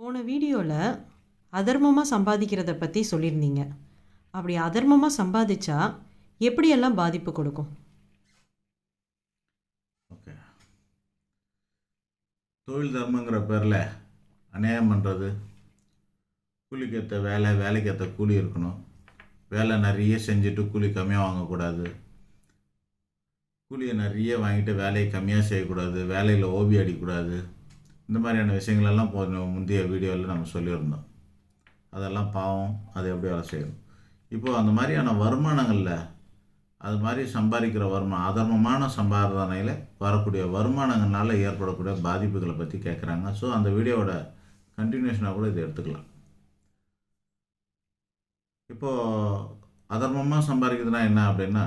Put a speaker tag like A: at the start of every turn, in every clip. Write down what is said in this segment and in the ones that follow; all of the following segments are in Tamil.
A: போன வீடியோவில் அதர்மமாக சம்பாதிக்கிறத பற்றி சொல்லியிருந்தீங்க அப்படி அதர்மமாக சம்பாதிச்சா எப்படியெல்லாம் பாதிப்பு கொடுக்கும்?
B: ஓகே. தொழில் தர்மங்கிற பேரில் அநியாயம் பண்ணுறது கூலிக்கேற்ற வேலை வேலைக்கேற்ற கூலி இருக்கணும். வேலை நிறைய செஞ்சுட்டு கூலி கம்மியாக வாங்கக்கூடாது. கூலியை நிறைய வாங்கிட்டு வேலையை கம்மியாக செய்யக்கூடாது. வேலையில் ஓபி அடிக்கக்கூடாது. இந்த மாதிரியான விஷயங்களெல்லாம் கொஞ்சம் முந்தைய வீடியோவில் நம்ம சொல்லியிருந்தோம். அதெல்லாம் பாவம். அதை எப்படி வேலை செய்யணும்? இப்போது அந்த மாதிரியான வருமானங்களில் அது மாதிரி சம்பாதிக்கிற வருமானம் அதர்மமான சம்பாதனையில் வரக்கூடிய வருமானங்கள்னால ஏற்படக்கூடிய பாதிப்புகளை பற்றி கேட்குறாங்க ஸோ அந்த வீடியோவோட கண்டினியூஷனாக கூட இதை எடுத்துக்கலாம். இப்போது அதர்மமாக சம்பாதிக்கிறதுனா என்ன அப்படின்னா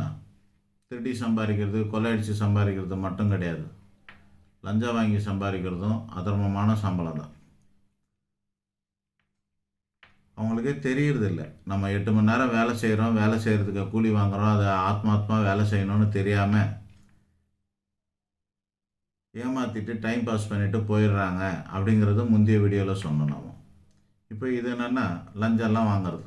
B: திருடி சம்பாதிக்கிறது கொள்ளையடித்து சம்பாதிக்கிறது மட்டும் கிடையாது. லஞ்சம் வாங்கி சம்பாதிக்கிறதும் அதர்மமான சம்பளம் தான் அவங்களுக்கே தெரியறதில்ல. நம்ம எட்டு மணி நேரம் வேலை செய்கிறோம் வேலை செய்கிறதுக்கு கூலி வாங்குகிறோம் அதை ஆத்மாத்மா வேலை செய்யணும்னு தெரியாமல் ஏமாற்றிட்டு டைம் பாஸ் பண்ணிவிட்டு போயிடுறாங்க அப்படிங்கிறது முந்தைய வீடியோவில் சொன்னோம் நாம். இப்போ இது என்னென்னா லஞ்சம்லாம் வாங்குறது.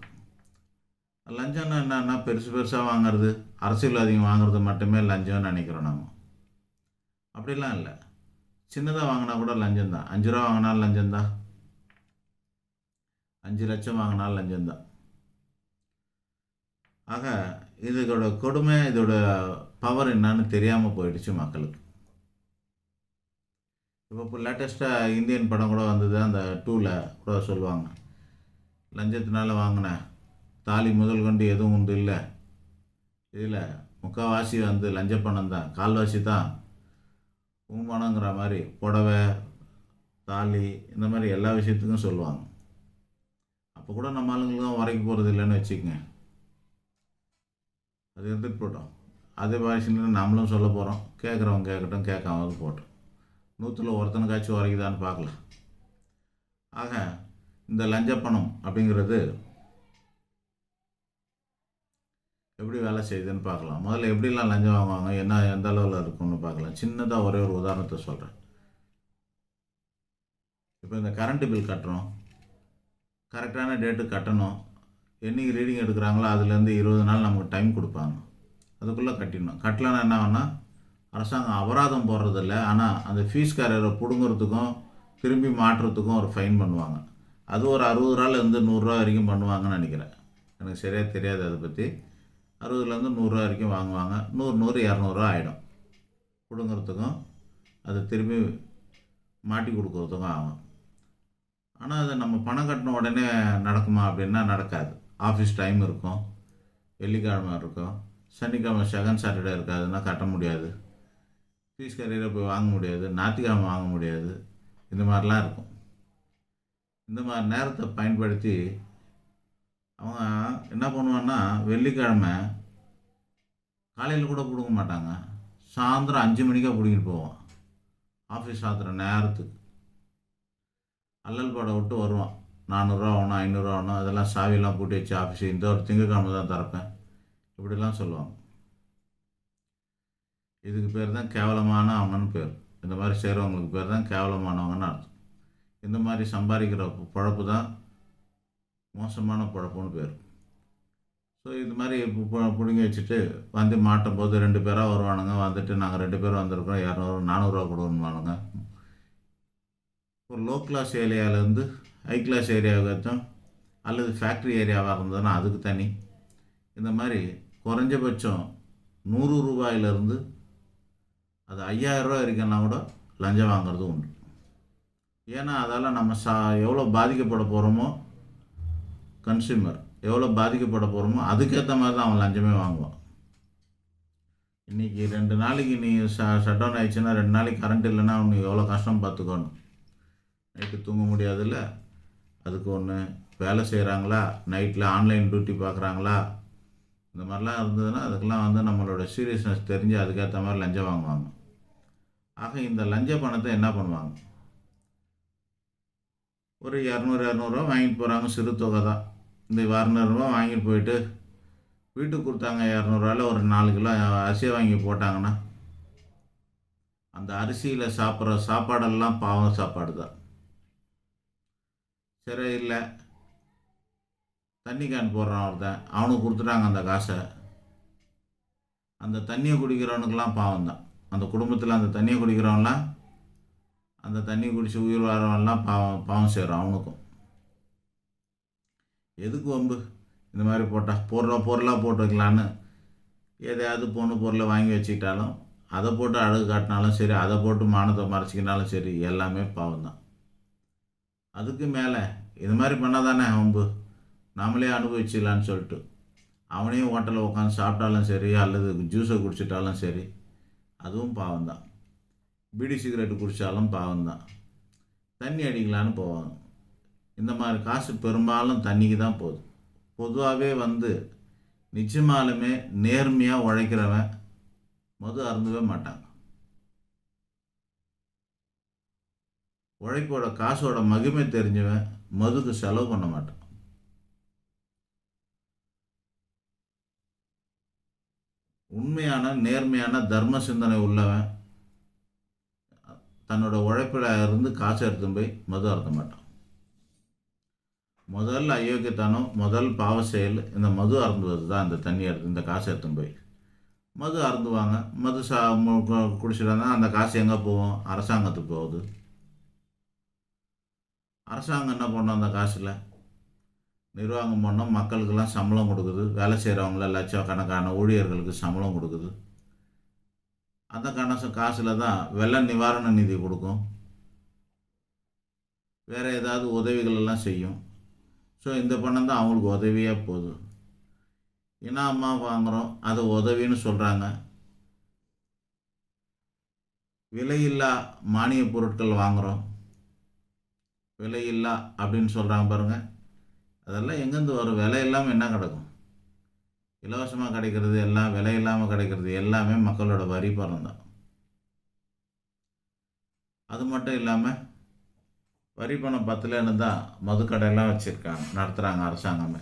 B: லஞ்சம்னா என்னென்னா பெருசு பெருசாக வாங்குறது. அரசியல்வாதிங்க வாங்குறது மட்டுமே லஞ்சம்னு நினைக்கிறோம் நாம். அப்படிலாம் இல்லை. சின்னதாக வாங்கினா கூட லஞ்சம் தான். அஞ்சு ரூபா வாங்கினாலும் லஞ்சம் தான். அஞ்சு லட்சம் வாங்கினாலும் லஞ்சம் தான். ஆக இதோட கொடுமை இதோட பவர் என்னன்னு தெரியாமல் போயிடுச்சு மக்களுக்கு. இப்போ இப்போ லேட்டஸ்ட்டாக இந்தியன் படம் கூட வந்தது. அந்த டூவில் கூட சொல்லுவாங்க. லஞ்சத்தினால வாங்கின. தாலி முதல் கொண்டு எதுவும் உண்டு இல்லை. இதில் முக்கால்வாசி வந்து லஞ்ச பணம் தான். கால்வாசி தான். கும்பணங்கிற மாதிரி புடவை தாலி இந்த மாதிரி எல்லா விஷயத்துக்கும் சொல்லுவாங்க. அப்போ கூட நம்ம ஆளுங்களுக்கும் வரைக்கும் போகிறது இல்லைன்னு வச்சுக்கங்க. அது எடுத்துட்டு போட்டோம். அதே பாஷையில் நம்மளும் சொல்ல போகிறோம் கேட்குறவங்க கேட்கட்டும் கேட்காம போட்டோம். நூற்றில் ஒருத்தனுக்காச்சும் வரைக்குதான்னு பார்க்கலாம். ஆக இந்த லஞ்ச பணம் அப்படிங்கிறது எப்படி வேலை செய்யுதுன்னு பார்க்கலாம். முதல்ல எப்படிலாம் லஞ்சம் வாங்குவாங்க என்ன எந்த அளவில் இருக்கும்னு பார்க்கலாம். சின்னதாக ஒரே ஒரு உதாரணத்தை சொல்கிறேன் இப்போ இந்த கரண்ட்டு பில் கட்டுறோம் கரெக்டான டேட்டு கட்டணும். என்னைக்கு ரீடிங் எடுக்கிறாங்களோ அதுலேருந்து இருபது நாள் நமக்கு டைம் கொடுப்பாங்க. அதுக்குள்ளே கட்டிடணும். கட்டலன்னா என்ன ஆகும்னா அரசாங்கம் அபராதம் போடுறதில்ல. ஆனால் அந்த ஃபீஸ்காரரை பிடுங்குறதுக்கும் திரும்பி மாற்றுறதுக்கும் ஒரு ஃபைன் பண்ணுவாங்க. அது ஒரு அறுபது ரூபாலேருந்து நூறுரூவா வரைக்கும் பண்ணுவாங்கன்னு நினைக்கிறேன். எனக்கு சரியாக தெரியாது அதை பற்றி அறுபதுலேருந்து நூறுரூவா வரைக்கும் வாங்குவாங்க. நூறு நூறு இரநூறுவா ஆகிடும் பிடுங்குறதுக்கும் அதை திரும்பி மாட்டி கொடுக்குறதுக்கும் ஆகும். ஆனால் அது நம்ம பணம் கட்டின உடனே நடக்குமா அப்படின்னா நடக்காது. ஆஃபீஸ் டைம் இருக்கும். வெள்ளிக்கிழமை இருக்கும். சனிக்கிழமை செகண்ட் சாட்டர்டே இருக்காதுன்னா கட்ட முடியாது. ஃபீஸ் கரையில் போய் வாங்க முடியாது. ஞாயிற்றுக்கிழமை வாங்க முடியாது. இந்த மாதிரிலாம் இருக்கும். இந்த மாதிரி நேரத்தை பயன்படுத்தி அவங்க என்ன பண்ணுவான்னா வெள்ளிக்கிழமை காலையில் கூட பிடுங்க மாட்டாங்க. சாயந்தரம் அஞ்சு மணிக்காக பிடுங்கிட்டு போவான். ஆஃபீஸ் ஆத்துற நேரத்துக்கு. அல்லல் படம் விட்டு வருவான். நானூறுரூவா ஆகணும் ஐநூறுரூவா ஆகணும் அதெல்லாம் சாவியெல்லாம் பூட்டி வச்சு ஆஃபீஸ் இந்த ஒரு திங்கக்கிழமை தான் திறப்பேன். இப்படிலாம் சொல்லுவாங்க. இதுக்கு பேர் தான் கேவலமான அவனு பேர். இந்த மாதிரி செய்கிறவங்களுக்கு பேர் தான் கேவலமானவங்கன்னு அர்த்தம். இந்த மாதிரி சம்பாதிக்கிற பொழப்பு தான் மோசமான பொழப்புன்னு பேர். ஸோ இது மாதிரி பிடுங்கி வச்சுட்டு வந்து மாட்டும் போது ரெண்டு பேராக வருவானுங்க. வந்துட்டு நாங்கள் ரெண்டு பேரும் வந்திருக்கோம். இரநூறு நானூறுரூவா கொடுக்கணுமானுங்க ஒரு லோ கிளாஸ் ஏரியாவிலேருந்து ஹை கிளாஸ் ஏரியாவுக்காச்சும் அல்லது ஃபேக்ட்ரி ஏரியாவாக இருந்ததுன்னா அதுக்கு தனி. இந்த மாதிரி குறைஞ்சபட்சம் நூறு ரூபாயிலிருந்து அது ஐயாயிரரூவா வரைக்கும்னா கூட லஞ்சம் வாங்குறது உண்டு. ஏன்னா அதால் நம்ம சா எவ்வளோ பாதிக்கப்பட போகிறோமோ கன்சியூமர் எவ்வளோ பாதிக்கப்பட போகிறோமோ அதுக்கேற்ற மாதிரி தான் அவன் லஞ்சமே வாங்குவான். இன்றைக்கி ரெண்டு நாளைக்கு நீ ஷ ஷட் டவுன் ஆயிடுச்சுன்னா ரெண்டு நாளைக்கு கரண்ட் இல்லைன்னா அவனுக்கு எவ்வளோ கஷ்டம் பார்த்துக்கணும் நைட்டு தூங்க முடியாதுல்ல? அதுக்கு ஒன்று வேலை செய்கிறாங்களா நைட்டில் ஆன்லைன் டியூட்டி பார்க்குறாங்களா இந்த மாதிரிலாம் இருந்ததுன்னா அதுக்கெல்லாம் வந்து நம்மளோட சீரியஸ்னஸ் தெரிஞ்சு அதுக்கேற்ற மாதிரி லஞ்சம் வாங்குவாங்க. ஆக இந்த லஞ்ச பணத்தை என்ன பண்ணுவாங்க? ஒரு இரநூறு இரநூறுவா வாங்கிட்டு போகிறாங்க சிறு தொகை தான் இந்த இரநூறுவா வாங்கிட்டு போயிட்டு வீட்டுக்கு கொடுத்தாங்க இரநூறுவாயில் ஒரு நாலு கிலோ அரிசியை வாங்கி போட்டாங்கன்னா அந்த அரிசியில் சாப்பிட்ற சாப்பாடெல்லாம் பாவம் சாப்பாடு தான். சரி இல்லை. தண்ணி கேன் போடுறான் ஒருத்தன். அவனுக்கு கொடுத்துட்டாங்க அந்த காசை. அந்த தண்ணியை குடிக்கிறவனுக்கெல்லாம் பாவம் தான். அந்த குடும்பத்தில் அந்த தண்ணியை குடிக்கிறவன்லாம் அந்த தண்ணி குடித்து உயிர் வரவன்லாம் பாவம் பாவம் செய்கிறான் அவனுக்கும். எதுக்கு வம்பு? இந்த மாதிரி போட்டால் பொருளாக பொருளாக போட்டு வைக்கலான்னு. எதையாவது பொண்ணு பொருளை வாங்கி வச்சுக்கிட்டாலும் அதை போட்டு அழகு காட்டினாலும் சரி அதை போட்டு மானத்தை மறைச்சிக்கினாலும் சரி எல்லாமே பாவம் தான் அதுக்கு மேலே இது மாதிரி பண்ணால் தானே வம்பு? நாமளே அனுபவிச்சிடலான்னு சொல்லிட்டு. அவனையும் ஹோட்டலில் உட்காந்து சாப்பிட்டாலும் சரி அல்லது ஜூஸை குடிச்சிட்டாலும் சரி அதுவும் பாவம் தான் பீடி சிகரெட்டு குடித்தாலும் பாவம் தான் தண்ணி அடிக்கலான்னு போவாங்க. இந்த மாதிரி காசு பெரும்பாலும் தண்ணிக்கு தான் போகுது. பொதுவாகவே வந்து நிச்சயமாலுமே நேர்மையாக உழைக்கிறவன் மது அருந்தவே மாட்டாங்க உழைப்போட காசோட மகிமை தெரிஞ்சவன் மதுக்கு செலவு பண்ண மாட்டான். உண்மையான நேர்மையான தர்ம சிந்தனை உள்ளவன் தன்னோட உழைப்பில் இருந்து காசு எடுத்துன்னு போய் மது அறுத்த மாட்டான். முதல் அயோக்கியத்தனம் முதல் பாவ செயல் இந்த மது அருந்துவது தான் இந்த தண்ணி எடுத்து இந்த காசை எடுத்துன்னு போய். மது அருந்துவாங்க. மது சா குடிச்சிட்டாங்க அந்த காசு எங்கே போகும்? அரசாங்கத்துக்கு போகுது. அரசாங்கம் என்ன பண்ணும் அந்த காசில்? நிர்வாகம் பண்ணோம். மக்களுக்கெல்லாம் சம்பளம் கொடுக்குது. வேலை செய்கிறவங்கள லட்சக்கணக்கான ஊழியர்களுக்கு சம்பளம் கொடுக்குது. அந்த கணச காசில் தான் வெள்ள நிவாரண நிதி கொடுக்கும். வேறு ஏதாவது உதவிகள் எல்லாம் செய்யும். ஸோ இந்த பணம் தான் அவங்களுக்கு உதவியாக போகுது. இனாமா வாங்குகிறோம் அதை உதவின்னு சொல்கிறாங்க விலையில்லா மானிய பொருட்கள் வாங்குகிறோம் விலையில்லா அப்படின்னு சொல்கிறாங்க பாருங்கள் அதெல்லாம் எங்கேருந்து வரும்? விலை இல்லாமல் என்ன கிடக்கும்? இலவசமாக கிடைக்கிறது எல்லாம் விலை இல்லாமல் கிடைக்கிறது எல்லாமே மக்களோட வரி பணம் தான். அது மட்டும் இல்லாமல் வரி பணம் பத்தலன்னு தான் மதுக்கடையெல்லாம் வச்சுருக்காங்க நடத்துகிறாங்க அரசாங்கமே.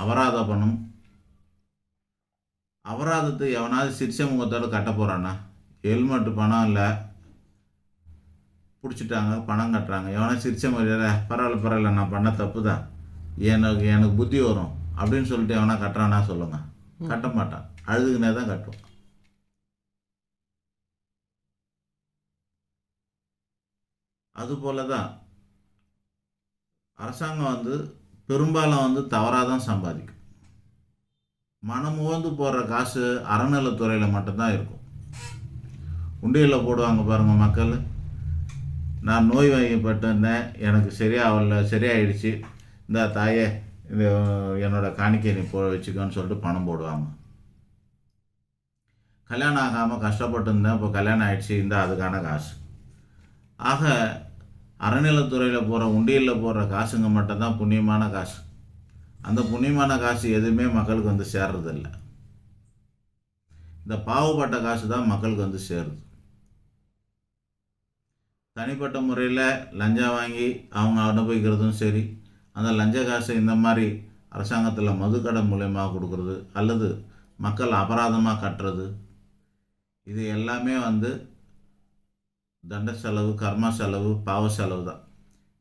B: அபராத பணம். அபராதத்தை எவனாவது சிரிச்ச முகத்தோடு கட்ட போகிறானா ஹெல்மெட்டு பணம் இல்லை பிடிச்சிட்டாங்க பணம் கட்டுறாங்க. எவனா சிரிச்ச மாதிரி பரவாயில்ல பரவாயில்ல நான் பண்ண தப்பு தான் எனக்கு எனக்கு புத்தி வரும். அப்படின்னு சொல்லிட்டு எவனா கட்டுறானா சொல்லுங்க. கட்ட மாட்டான். அழுதுகினே தான் கட்டுவான். அதுபோல தான் அரசாங்கம் வந்து பெரும்பாலும் வந்து தவறாக தான் சம்பாதிக்கும். மனம் உவந்து போடுற காசு அறநிலைத்துறையில் மட்டும்தான் இருக்கும். உண்டியலில் போடுவாங்க பாருங்கள் மக்கள். நான் நோய் வாங்கிப்பட்டிருந்தேன் எனக்கு சரியாகல சரியாயிடுச்சு. இந்த தாயே இந்த என்னோட காணிக்கை நீ போ வச்சுக்கோன்னு சொல்லிட்டு பணம் போடுவாங்க. கல்யாணம் ஆகாமல் கஷ்டப்பட்டு இருந்தேன் இப்போ கல்யாணம் ஆயிடுச்சு இந்த அதுக்கான காசு. ஆக அறநிலத்துறையில் போகிற உண்டியலில் போடுற காசுங்க மட்டும்தான் புண்ணியமான காசு. அந்த புண்ணியமான காசு எதுவுமே மக்களுக்கு வந்து சேர்றதில்ல. இந்த பாவப்பட்ட காசு தான் மக்களுக்கு வந்து சேருது. தனிப்பட்ட முறையில் லஞ்சம் வாங்கி அவங்க அனுபவிக்கிறதும் சரி அந்த லஞ்ச காசை இந்த மாதிரி அரசாங்கத்தில் மதுக்கடை மூலயமா கொடுக்குறது அல்லது மக்கள் அபராதமாக கட்டுறது இது எல்லாமே வந்து தண்ட செலவு கர்ம செலவு பாவ செலவு தான்.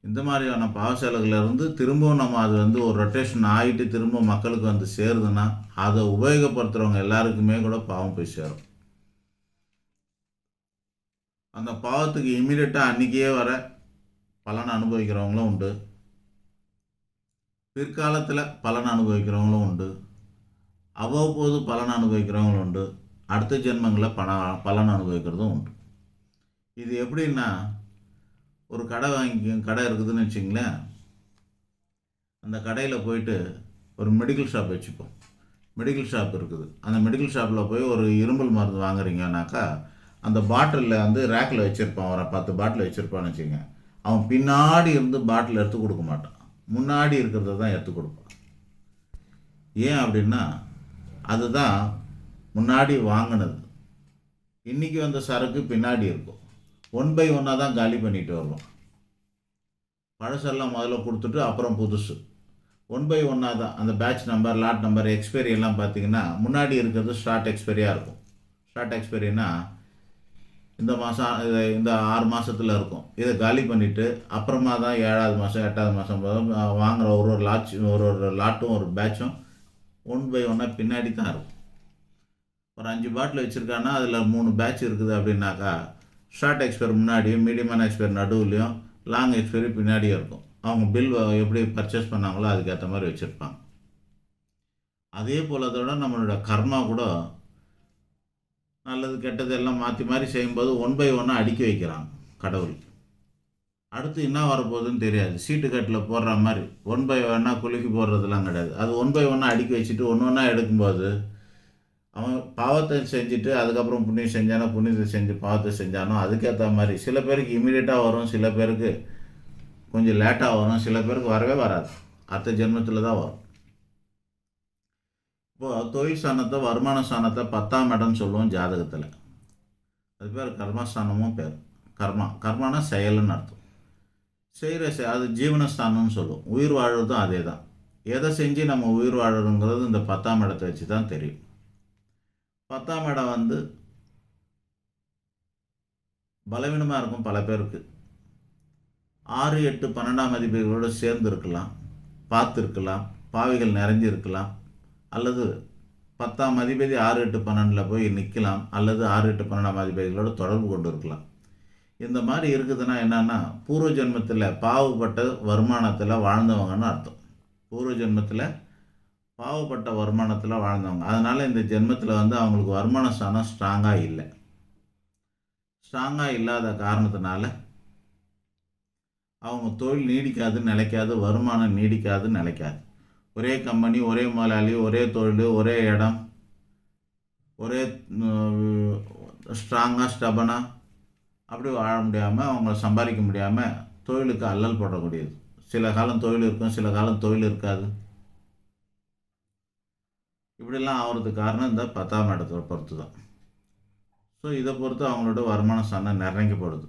B: இந்த மாதிரியான பாவ செலவுலேருந்து திரும்பவும் நம்ம அது வந்து ஒரு ரொட்டேஷன் ஆகிட்டு திரும்ப மக்களுக்கு வந்து சேருதுன்னா அதை உபயோகப்படுத்துகிறவங்க எல்லாருக்குமே கூட பாவம் போய் சேரும். அந்த பாவத்துக்கு இமீடியட்டாக அன்றைக்கியே வர பலன் அனுபவிக்கிறவங்களும் உண்டு. பிற்காலத்தில் பலன் அனுபவிக்கிறவங்களும் உண்டு. அவ்வப்போது பலன் அனுபவிக்கிறவங்களும் உண்டு. அடுத்த ஜென்மங்களில் பண பலன் அனுபவிக்கிறதும் உண்டு. இது எப்படின்னா ஒரு கடை வாங்கி கடை இருக்குதுன்னு வச்சிங்களேன் அந்த கடையில் போயிட்டு ஒரு மெடிக்கல் ஷாப் வச்சுப்போம். மெடிக்கல் ஷாப் இருக்குது. அந்த மெடிக்கல் ஷாப்பில் போய் ஒரு இரும்பல் மருந்து வாங்குறீங்கனாக்கா அந்த பாட்டிலில் வந்து ரேக்கில் வச்சுருப்பான். ஒரு பத்து பாட்டில் வச்சுருப்பான்னு வச்சுங்க அவன் பின்னாடி இருந்து பாட்டில் எடுத்து கொடுக்க மாட்டான். முன்னாடி இருக்கிறத தான் எடுத்து கொடுப்பான். ஏன் அப்படின்னா அதுதான் முன்னாடி வாங்கினது. இன்றைக்கி வந்த சரக்கு பின்னாடி இருக்கும். ஒன் பை ஒன்னாக தான் காலி பண்ணிட்டு வருவோம் பழசெல்லாம் முதல்ல கொடுத்துட்டு அப்புறம் புதுசு. ஒன் பை ஒன்னாக தான். அந்த batch number lot number expiry எல்லாம் பார்த்தீங்கன்னா முன்னாடி இருக்கிறது ஷார்ட் எக்ஸ்பைரியாக இருக்கும். ஷார்ட் எக்ஸ்பைரினா இந்த மாதம் இதை இந்த ஆறு மாதத்தில் இருக்கும். இதை காலி பண்ணிவிட்டு அப்புறமா தான் ஏழாவது மாதம் எட்டாவது மாதம் வாங்குகிற ஒரு ஒரு லாட்ச் ஒரு ஒரு லாட்டும் ஒரு பேட்சும் ஒன் பை ஒன்னாக பின்னாடி தான் இருக்கும். ஒரு அஞ்சு பாட்டில் வச்சுருக்காங்கன்னா அதில் மூணு பேட்ச் இருக்குது அப்படின்னாக்கா ஷார்ட் எக்ஸ்பயர் முன்னாடியும் மீடியமான எக்ஸ்பயர் நடுவுலையும் லாங் எக்ஸ்பயரி பின்னாடியும் இருக்கும். அவங்க பில் எப்படி பர்ச்சேஸ் பண்ணாங்களோ அதுக்கேற்ற மாதிரி வச்சுருப்பாங்க. அதே போல் அதோட நம்மளோட கர்மா கூட நல்லது கெட்டது எல்லாம் மாற்றி மாதிரி செய்யும்போது ஒன் பை ஒன்னாக அடுக்கி வைக்கிறாங்க கடவுள். அடுத்து என்ன வரப்போகுதுன்னு தெரியாது. சீட்டு கட்டில் போடுற மாதிரி ஒன் பை ஒன்னாக குலுக்கி போடுறதுலாம் கிடையாது. அது ஒன் பை ஒன்னாக அடுக்கி வச்சுட்டு ஒன்று ஒன்றா எடுக்கும்போது அவன் பாவத்தை செஞ்சுட்டு அதுக்கப்புறம் புண்ணியம் செஞ்சானோ புண்ணியத்தை செஞ்சு பாவத்தை செஞ்சானோ அதுக்கேற்ற மாதிரி சில பேருக்கு இமீடியட்டாக வரும் சில பேருக்கு கொஞ்சம் லேட்டாக வரும் சில பேருக்கு வரவே வராது. அடுத்த ஜென்மத்தில் தான் வரும். இப்போ தொழில் ஸ்தானத்தை வருமான ஸ்தானத்தை பத்தாம் இடம்னு சொல்லுவோம் ஜாதகத்தில். அது பேர் கர்மஸ்தானமும் பேர். கர்மா கர்மானா செயல்னு அர்த்தம். செய்கிற செ அது ஜீவனஸ்தானம்னு சொல்லுவோம். உயிர் வாழ்வதும் அதே தான் எதை செஞ்சு நம்ம உயிர் வாழறோங்கிறது இந்த பத்தாம் இடத்தை வச்சு தான் தெரியும். பத்தாம் இடம் வந்து பலவீனமாக இருக்கும் பல பேருக்கு. ஆறு எட்டு பன்னெண்டாம் அதிபதிகளோடு சேர்ந்து இருக்கலாம் பார்த்துருக்கலாம் பாவிகள் நிறைஞ்சிருக்கலாம் அல்லது பத்தாம் அதிபதி ஆறு எட்டு பன்னெண்டில் போய் நிற்கலாம் அல்லது ஆறு எட்டு பன்னெண்டாம் அதிபதிகளோடு தொடர்பு கொண்டு இருக்கலாம் இந்த மாதிரி இருக்குதுன்னா என்னன்னா பூர்வ ஜென்மத்தில் பாவப்பட்ட வருமானத்தில் வாழ்ந்தவங்கன்னு அர்த்தம். பூர்வ ஜென்மத்தில் பாவப்பட்ட வருமானத்தில் வாழ்ந்தவங்க. அதனால் இந்த ஜென்மத்தில் வந்து அவங்களுக்கு வருமான ஸ்தானம் ஸ்ட்ராங்காக இல்லை. ஸ்ட்ராங்காக இல்லாத காரணத்தினால அவங்க தொழில் நீடிக்காது நிலைக்காது வருமானம் நீடிக்காது நிலைக்காது. ஒரே கம்பெனி ஒரே முதலாளி ஒரே தொழில் ஒரே இடம் ஒரே ஸ்ட்ராங்காக ஸ்டபனாக அப்படி வாழ முடியாமல் அவங்க சம்பாதிக்க முடியாமல் தொழிலுக்கு அல்லல் போடக்கூடியது. சில காலம் தொழில் இருக்கும் சில காலம் தொழில் இருக்காது. இப்படிலாம் ஆகிறதுக்கு காரணம் இந்த பத்தாம் இடத்தை பொறுத்து தான் ஸோ இதை பொறுத்து அவங்களோட வருமான ஸ்தானம் நிர்ணயிக்கப்படுது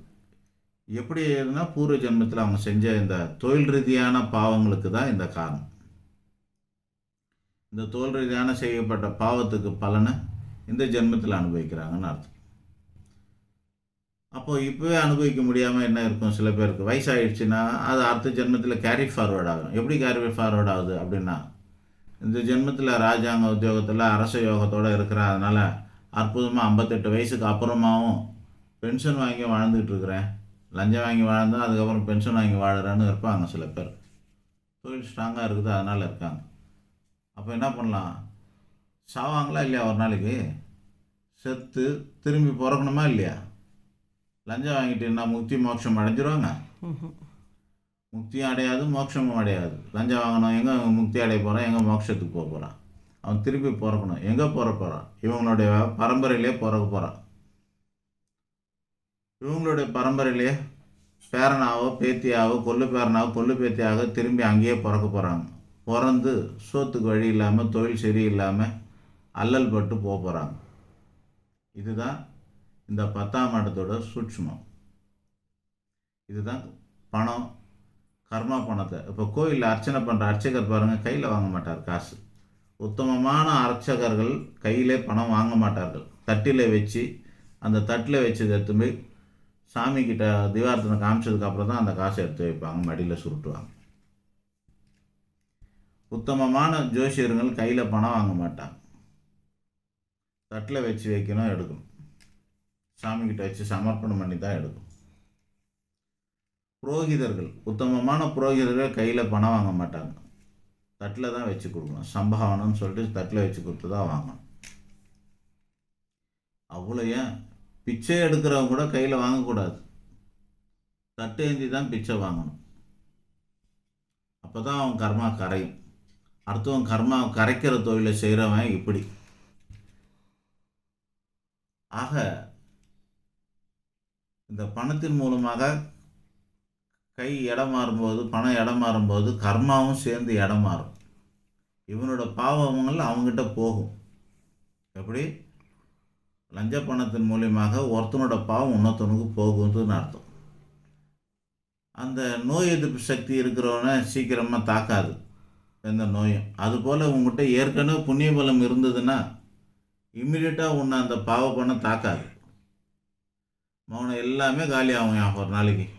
B: எப்படி இருந்தால் பூர்வ ஜென்மத்தில் அவங்க செஞ்ச இந்த தொழில் ரீதியான பாவங்களுக்கு தான் இந்த காரணம். இந்த தொழில் ரீதியான செய்யப்பட்ட பாவத்துக்கு பலனை இந்த ஜென்மத்தில் அனுபவிக்கிறாங்கன்னு அர்த்தம். அப்போ இப்போவே அனுபவிக்க முடியாமல் என்ன இருக்கும்? சில பேருக்கு வயசாகிடுச்சுன்னா அது அடுத்த ஜென்மத்தில் கேரி ஃபார்வர்ட் ஆகும். எப்படி கேரி ஃபார்வர்ட் ஆகுது அப்படின்னா இந்த ஜென்மத்தில் ராஜாங்க உத்தியோகத்தில் அரச யோகத்தோடு இருக்கிற. அதனால் அற்புதமாக ஐம்பத்தெட்டு வயசுக்கு அப்புறமாவும் பென்ஷன் வாங்கி வாழ்ந்துக்கிட்டு இருக்கிறேன். லஞ்சம் வாங்கி வாழ்ந்தால் அதுக்கப்புறம் பென்ஷன் வாங்கி வாழறேன்னு இருப்பாங்க சில பேர். தொழில் ஸ்ட்ராங்காக இருக்குது அதனால் இருக்காங்க. அப்போ என்ன பண்ணலாம்? சாவாங்களா இல்லையா ஒரு நாளைக்கு? செத்து திரும்பி பிறக்கணுமா இல்லையா? லஞ்சம் வாங்கிட்டு என்ன முக்தி மோட்சம் அடைஞ்சிருவாங்க? முக்தியும் அடையாது மோட்சமும் அடையாது. லஞ்சம் வாங்கணும் எங்கே முக்தி அடைய போகிறான் எங்கே மோட்சத்துக்கு போக போகிறான் அவன் திருப்பி பிறக்கணும். எங்கே பிற போகிறான் இவங்களுடைய பரம்பரையிலே பிறக்க போகிறான் இவங்களுடைய பரம்பரையிலே பேரனாவோ பேத்தியாவோ கொள்ளு பேரனாவோ கொள்ளு பேத்தியாவோ திரும்பி அங்கேயே பிறக்க போகிறாங்க பிறந்து சோத்துக்கு வழி இல்லாமல் தொழில் சரியில்லாமல் அல்லல் பட்டு போக போகிறாங்க இதுதான் இந்த பத்தாம் இடத்தோட சூட்சமம். இதுதான் பணம் கர்மா பணத்தை. இப்போ கோயிலில் அர்ச்சனை பண்ணுற அர்ச்சகர் பாருங்கள் கையில் வாங்க மாட்டார் காசு. உத்தமமான அர்ச்சகர்கள் கையிலே பணம் வாங்க மாட்டார்கள். தட்டில் வச்சு அந்த தட்டில் வச்சது எடுத்து போய் சாமி கிட்ட திவாரத்தனை காமிச்சதுக்கு அப்புறம் தான் அந்த காசை எடுத்து வைப்பாங்க மடியில் சுருட்டுவாங்க. உத்தமமான ஜோசியர்கள் கையில் பணம் வாங்க மாட்டாங்க. தட்டில் வச்சு வைக்கணும் எடுக்கணும். சாமிக்கிட்ட வச்சு சமர்ப்பணம் பண்ணி தான் எடுக்கணும். புரோகிதர்கள் உத்தமமான புரோகிதர்கள் கையில் பணம் வாங்க மாட்டாங்க. தட்டில் தான் வச்சு கொடுக்கணும். சம்பாவனம்னு சொல்லிட்டு தட்டில் வச்சு கொடுத்து தான் வாங்கணும். அவ்வளோ ஏன் பிச்சை எடுக்கிறவங்க கூட கையில் வாங்கக்கூடாது. தட்டு ஏந்தி தான் பிச்சை வாங்கணும். அப்போ தான் அவன் கர்மா கரையும். அடுத்தவன் கர்மா கரைக்கிற தொழிலை செய்கிறவன் இப்படி. ஆக இந்த பணத்தின் மூலமாக கை இடம் மாறும்போது பணம் இடம் மாறும்போது கர்மாவும் சேர்ந்து இடம் மாறும். இவனோட பாவங்கள் அவங்ககிட்ட போகும். எப்படி? லஞ்ச பணத்தின் மூலியமாக ஒருத்தனோட பாவம் இன்னொருத்தனுக்கு போகுதுன்னு அர்த்தம். அந்த நோய் எதிர்ப்பு சக்தி இருக்கிறவனை சீக்கிரமாக தாக்காது. எந்த நோயும். அதுபோல் உங்ககிட்ட ஏற்கனவே புண்ணிய பலம் இருந்ததுன்னா இம்மிடியட்டாக உன்னை அந்த பாவ பணம் தாக்காது. மௌனம் எல்லாமே காலியாகும் ஒரு நாளைக்கு.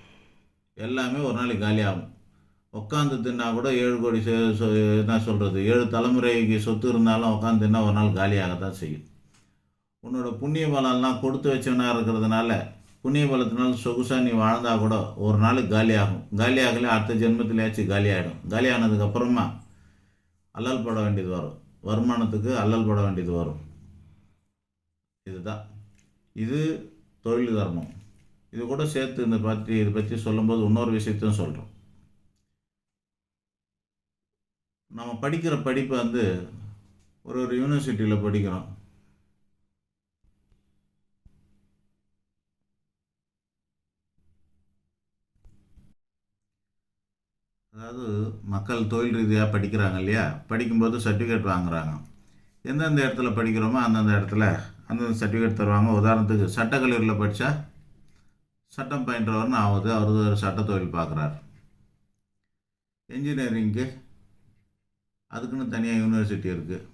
B: எல்லாமே ஒரு நாளைக்கு காலியாகும். உட்காந்து தின்னா கூட ஏழு கோடி செ- என்ன சொல்கிறது ஏழு தலைமுறைக்கு சொத்து இருந்தாலும் உட்காந்து தின்னா ஒரு நாள் காலியாகத்தான் செய்யும். உன்னோட புண்ணிய பலம்லாம் கொடுத்து வச்சவனாக இருக்கிறதுனால புண்ணிய பலத்தினால சொகுசாக நீ வாழ்ந்தால் கூட ஒரு நாளைக்கு காலியாகும். காலியாகல அடுத்த ஜென்மத்திலேயாச்சும் காலியாகிடும் காலியானதுக்கப்புறமா அல்லல் பட வேண்டியது வரும். வருமானத்துக்கு அல்லல் பட வேண்டியது வரும். இதுதான். இது தொழில் தர்மம். இது கூட சேர்த்து இந்த பற்றி இதை பற்றி சொல்லும்போது இன்னொரு விஷயத்தையும் சொல்கிறோம் நம்ம படிக்கிற படிப்பை வந்து ஒரு ஒரு யூனிவர்சிட்டியில் படிக்கிறோம். அதாவது மக்கள் தொழில் ரீதியாக படிக்கிறாங்க இல்லையா? படிக்கும்போது சர்டிஃபிகேட் வாங்குறாங்க. எந்தெந்த இடத்துல படிக்கிறோமோ அந்தந்த இடத்துல அந்தந்த சர்டிஃபிகேட் தருவாங்க. உதாரணத்துக்கு சட்டக்கல்லூரியில் படித்தா சட்டம் பயின்றவர்னு ஆகுது அவர் ஒரு சட்ட தொழில் பார்க்குறாரு. என்ஜினியரிங்க்கு அதுக்குன்னு தனியாக யூனிவர்சிட்டி இருக்குது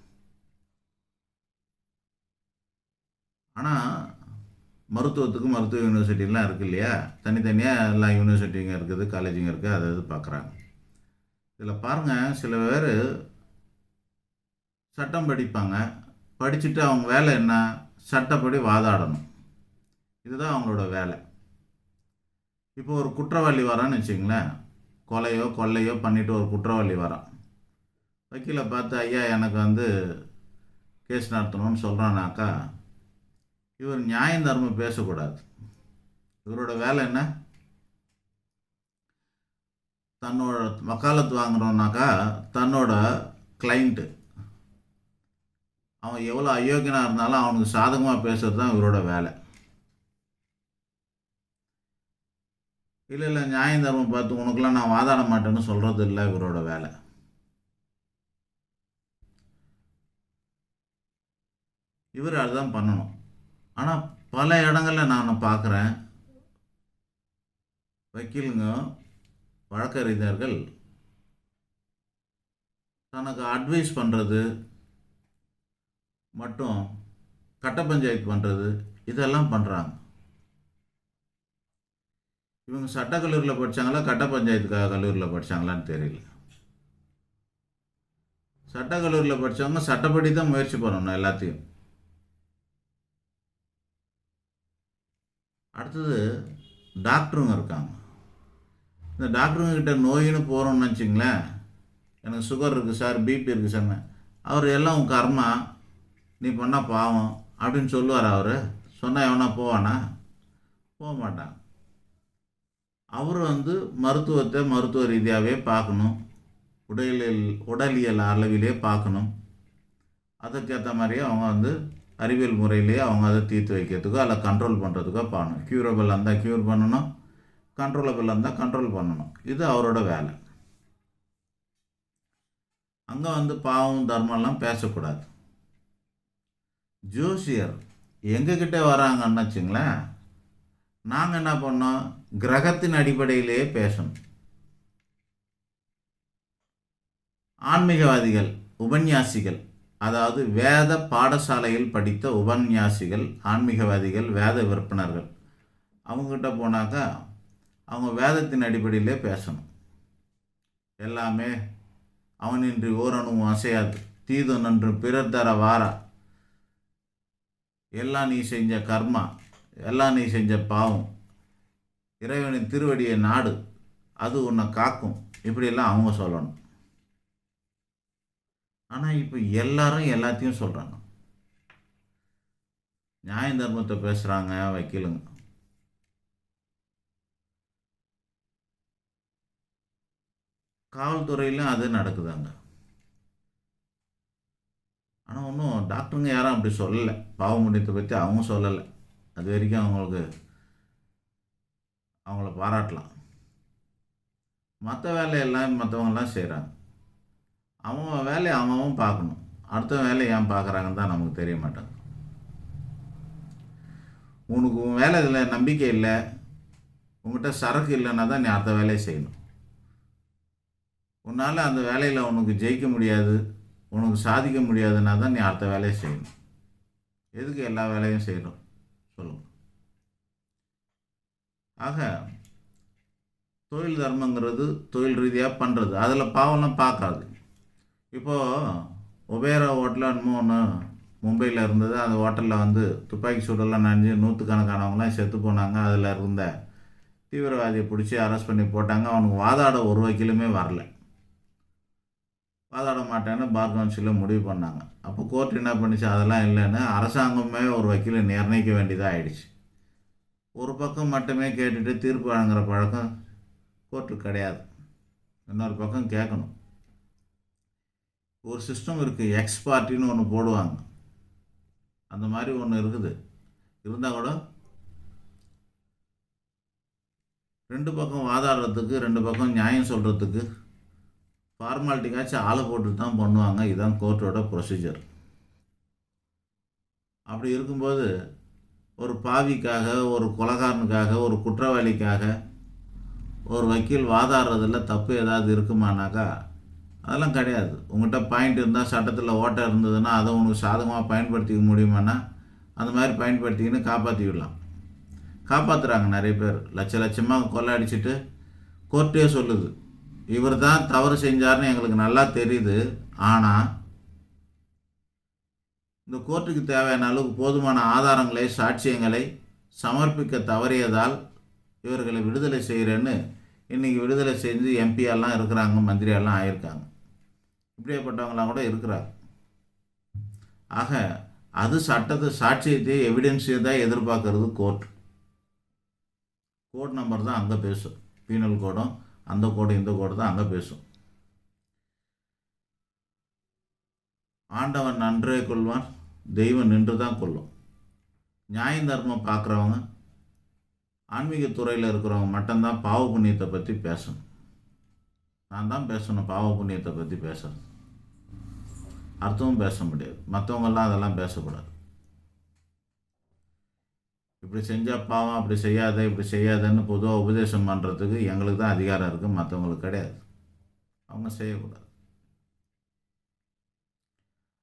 B: ஆனால் மருத்துவத்துக்கு மருத்துவ யூனிவர்சிட்டிலாம் இருக்குது இல்லையா? தனித்தனியாக எல்லா யூனிவர்சிட்டிங்க இருக்குது காலேஜுங்க இருக்குது அதை இது பார்க்குறாங்க. இதில் பாருங்கள் சில பேர் சட்டம் படிப்பாங்க. படிச்சுட்டு அவங்க வேலை என்ன? சட்டப்படி வாதாடணும். இதுதான் அவங்களோட வேலை. இப்போ ஒரு குற்றவாளி வரான்னு வச்சுங்களேன் கொலையோ கொள்ளையோ பண்ணிட்டு ஒரு குற்றவாளி வரான் வக்கீலை பார்த்து ஐயா எனக்கு வந்து கேஸ் நடத்தணும்னு சொல்கிறானாக்கா இவர் நியாயம் தர்மம் பேசக்கூடாது. இவரோட வேலை என்ன? தன்னோட வக்காலத்து வாங்குறோன்னாக்கா தன்னோட கிளைண்ட்டு அவன் எவ்வளோ அயோக்கியனாக இருந்தாலும் அவனுக்கு சாதகமாக பேசுறது தான் இவரோட வேலை. இல்லை இல்லை நியாயம் தர்மம் பார்த்து உனக்கெல்லாம் நான் வாதாட மாட்டேன்னு சொல்கிறது இல்லை இவரோட வேலை. இவர் அதுதான் பண்ணணும். ஆனால் பல இடங்களில் நான் பார்க்குறேன் வக்கீலுங்க வழக்கறிஞர்கள் தனக்கு அட்வைஸ் பண்ணுறது மட்டும் கட்ட பஞ்சாயத்து பண்ணுறது இதெல்லாம் பண்ணுறாங்க இவங்க சட்டக்கல்லூரியில் படித்தாங்களா கட்ட பஞ்சாயத்து கல்லூரியில் படித்தாங்களான்னு தெரியல. சட்டக்கல்லூரியில் படித்தவங்க சட்டப்படி தான் முயற்சி பண்ணணும் எல்லாத்தையும். அடுத்தது டாக்டருங்க இருக்காங்க. இந்த டாக்டருங்கக்கிட்ட நோயின்னு போகிறோம்னு வச்சுங்களேன் எனக்கு சுகர் இருக்குது சார் பிபி இருக்குது சார் அவர் எல்லாம் உன் கர்மா நீ பண்ணால் பாவம் அப்படின்னு சொல்லுவார் அவர். சொன்னால் எவனா போவானா? போக மாட்டான் அவர் வந்து மருத்துவத்தை மருத்துவ ரீதியாகவே பார்க்கணும். உடலியல் உடலியல் அளவிலே பார்க்கணும். அதுக்கேற்ற மாதிரியே அவங்க வந்து அறிவியல் முறையிலேயே அவங்க அதை தீர்த்து வைக்கிறதுக்கோ அல்ல கண்ட்ரோல் பண்ணுறதுக்கோ பண்ணணும் க்யூரபிள் இருந்தால் க்யூர் பண்ணணும். கண்ட்ரோலபிள் இருந்தால் கண்ட்ரோல் பண்ணணும். இது அவரோட வேலை. அங்கே வந்து பாவம் தர்மம்லாம் பேசக்கூடாது. ஜோசியர் எங்ககிட்ட வராங்கன்னு வச்சுங்களேன் நாங்கள் என்ன பண்ணோம்? கிரகத்தின் அடிப்படையிலேயே பேசணும். ஆன்மீகவாதிகள் உபன்யாசிகள் அதாவது வேத பாடசாலையில் படித்த உபன்யாசிகள் ஆன்மீகவாதிகள் வேத விற்பனர்கள் அவங்கக்கிட்ட போனாக்கா அவங்க வேதத்தின் அடிப்படையிலே பேசணும். எல்லாமே அவனின்றி ஓரணுவும் அசையாது. தீது நன்று பிறர் தர வாரா. எல்லாம் நீ செஞ்ச கர்மா. எல்லாம் நீ செஞ்ச பாவம். இறைவனின் திருவடியை நாடு. அது உன்னை காக்கும். இப்படியெல்லாம் அவங்க சொல்லணும். ஆனால் இப்போ எல்லாரும் எல்லாத்தையும் சொல்கிறாங்க நியாய தர்மத்தை பேசுகிறாங்க வக்கீலுங்க. காவல்துறையிலும் அது நடக்குதாங்க. ஆனால் ஒன்றும் டாக்டருங்க யாரும் அப்படி சொல்லலை. பாவமுடியத்தை பற்றி அவங்க சொல்லலை. அது வரைக்கும் அவங்களுக்கு அவங்கள பாராட்டலாம். மற்ற வேலையெல்லாம் மற்றவங்கெல்லாம் செய்கிறாங்க அவன் வேலையை அவன் பார்க்கணும். அடுத்த வேலையை ஏன் பார்க்குறாங்கன்னு தான் நமக்கு தெரிய மாட்டாங்க உனக்கு உன் வேலை இதில் நம்பிக்கை இல்லை. உங்கள்கிட்ட சரக்கு இல்லைன்னா தான் நீ அடுத்த வேலையை செய்யணும். உன்னால் அந்த வேலையில் உனக்கு ஜெயிக்க முடியாது. உனக்கு சாதிக்க முடியாதுன்னா தான் நீ அடுத்த வேலையை செய்யணும். எதுக்கு எல்லா வேலையும் செய்யணும்? சொல்லுங்கள் ஆக தொழில் தர்மங்கிறது தொழில் ரீதியாக பண்ணுறது அதில் பாவம்லாம் பார்க்காது. இப்போது ஒபேரா ஹோட்டலில் என்னமோ ஒன்று மும்பையில் இருந்தது. அந்த ஹோட்டலில் வந்து துப்பாக்கி சூடெல்லாம் நனைஞ்சு நூற்றுக்கணக்கானவங்களாம் செத்து போனாங்க. அதில் இருந்த தீவிரவாதியை பிடிச்சி அரெஸ்ட் பண்ணி போட்டாங்க. அவனுக்கு வாதாட ஒரு வக்கீலுமே வரல. வாதாட மாட்டேன்னு பார் கவுன்சிலில் முடிவு பண்ணாங்க. அப்போ கோர்ட் என்ன பண்ணுச்சு? அதெல்லாம் இல்லைன்னு அரசாங்கமே ஒரு வக்கீலை நிர்ணயிக்க வேண்டியதாக ஆயிடுச்சு. ஒரு பக்கம் மட்டுமே கேட்டுட்டு தீர்ப்பு வழங்குற பழக்கம் கோர்ட்டு கிடையாது. இன்னொரு பக்கம் கேட்கணும். ஒரு சிஸ்டம் இருக்குது எக்ஸ் பார்ட்டின்னு ஒன்று போடுவாங்க. அந்த மாதிரி ஒன்று இருக்குது. இருந்தால் கூட ரெண்டு பக்கம் வாதாடுறதுக்கு ரெண்டு பக்கம் நியாயம் சொல்கிறதுக்கு ஃபார்மாலிட்டிக்காச்சும் ஆளை போட்டு தான் பண்ணுவாங்க. இதுதான் கோர்ட்டோட ப்ரொசீஜர் அப்படி இருக்கும்போது ஒரு பாவிக்காக ஒரு கொலகாரனுக்காக ஒரு குற்றவாளிக்காக ஒரு வக்கீல் வாதாடுறதில் தப்பு ஏதாவது இருக்குமானாக்கா அதெல்லாம் கிடையாது. உங்கள்கிட்ட பாயிண்ட் இருந்தால் சட்டத்தில் ஓட்டை இருந்ததுன்னா அதை உனக்கு சாதகமாக பயன்படுத்திக்க முடியுமானா அந்த மாதிரி பயன்படுத்திக்கின்னு காப்பாற்றி விடலாம் காப்பாற்றுறாங்க நிறைய பேர். லட்ச லட்சமாக கொள்ளடிச்சிட்டு கோர்ட்டே சொல்லுது. இவர் தான் தவறு செஞ்சார்னு எங்களுக்கு நல்லா தெரியுது. ஆனால் இந்த கோர்ட்டுக்கு தேவையான அளவுக்கு போதுமான ஆதாரங்களை சாட்சியங்களை சமர்ப்பிக்க தவறியதால் இவர்களை விடுதலை செய்கிறேன்னு இன்றைக்கி விடுதலை செஞ்சு எம்பியெல்லாம் இருக்கிறாங்க மந்திரியெல்லாம் ஆயிருக்காங்க. இப்படியேப்பட்டவங்களாம் கூட இருக்கிறாங்க. ஆக அது சட்டத்தை சாட்சியத்தை எவிடன்ஸை தான் எதிர்பார்க்கறது கோர்ட். கோட் நம்பர் தான் அங்கே பேசும். பீனல் கோடும் அந்த கோடு இந்த கோடு தான் அங்கே பேசும். ஆண்டவன் நன்றே கொள்வான் தெய்வம் நின்று தான் கொள்ளும். நியாய தர்மம் பார்க்குறவங்க ஆன்மீக துறையில் இருக்கிறவங்க மட்டும்தான் பாவ புண்ணியத்தை பற்றி பேசணும். நான் தான் பேசணும் பாவ புண்ணியத்தை பற்றி பேசுறது அர்த்தமும் பேச முடியாது. மற்றவங்கெல்லாம் அதெல்லாம் பேசக்கூடாது. இப்படி செஞ்சால் பாவம் அப்படி செய்யாத இப்படி செய்யாதன்னு பொதுவாக உபதேசம் பண்ணுறதுக்கு எங்களுக்கு தான் அதிகாரம் இருக்குது மற்றவங்களுக்கு கிடையாது. அவங்க செய்யக்கூடாது.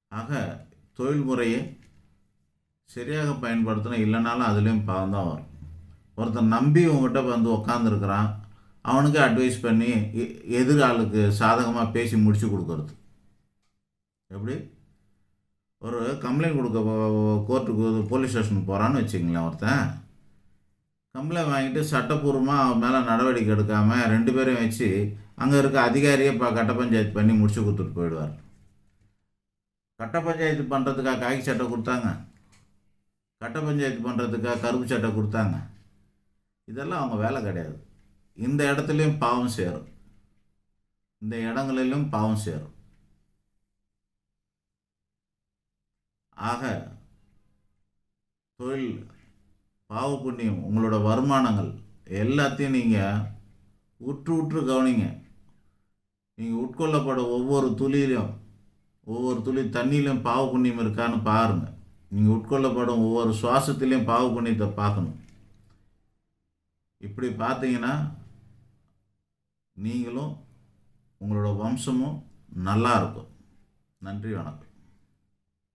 B: ஆக தொழில் முறையை சரியாக பயன்படுத்தணும் இல்லைனாலும் அதுலேயும் பாவம் தான் வரும். ஒருத்தன் நம்பி உங்ககிட்ட வந்து உக்காந்துருக்கிறான் அவனுக்கு அட்வைஸ் பண்ணி எ- எதிராளுக்கு சாதகமாக பேசி முடிச்சு கொடுக்கறது. எப்படி? ஒரு கம்ப்ளைண்ட் கொடுக்க கோர்ட்டுக்கு போலீஸ் ஸ்டேஷனுக்கு போகிறான்னு வச்சுங்களேன் ஒருத்தன். கம்ப்ளைண்ட் வாங்கிட்டு சட்டப்பூர்வமாக அவன் மேலே நடவடிக்கை எடுக்காமல் ரெண்டு பேரையும் வச்சு அங்கே இருக்க அதிகாரியை இப்போ கட்ட பஞ்சாயத்து பண்ணி முடிச்சு கொடுத்துட்டு போயிடுவார். கட்ட பஞ்சாயத்து பண்ணுறதுக்காக காக்கி சட்டை கொடுத்தாங்க. கட்ட பஞ்சாயத்து பண்ணுறதுக்காக கருப்பு சட்டை கொடுத்தாங்க. இதெல்லாம் அவங்க வேலை கிடையாது. இந்த இடத்துலையும் பாவம் சேரும். இந்த இடங்களிலும் பாவம் சேரும். ஆக தொழில் பாவ புண்ணியம் உங்களோட வருமானங்கள் எல்லாத்தையும் நீங்கள் உற்று உற்று கவனிங்க. நீங்கள் உட்கொள்ளப்படும் ஒவ்வொரு துளியிலும் ஒவ்வொரு துளி தண்ணியிலும் பாவ புண்ணியம் இருக்கான்னு பாருங்கள் நீங்கள் உட்கொள்ளப்படும் ஒவ்வொரு சுவாசத்துலேயும் பாவ புண்ணியத்தை பார்க்கணும். இப்படி பார்த்தீங்கன்னா நீங்களும் உங்களோட வம்சமும் நல்லா இருக்கும். நன்றி வணக்கம்.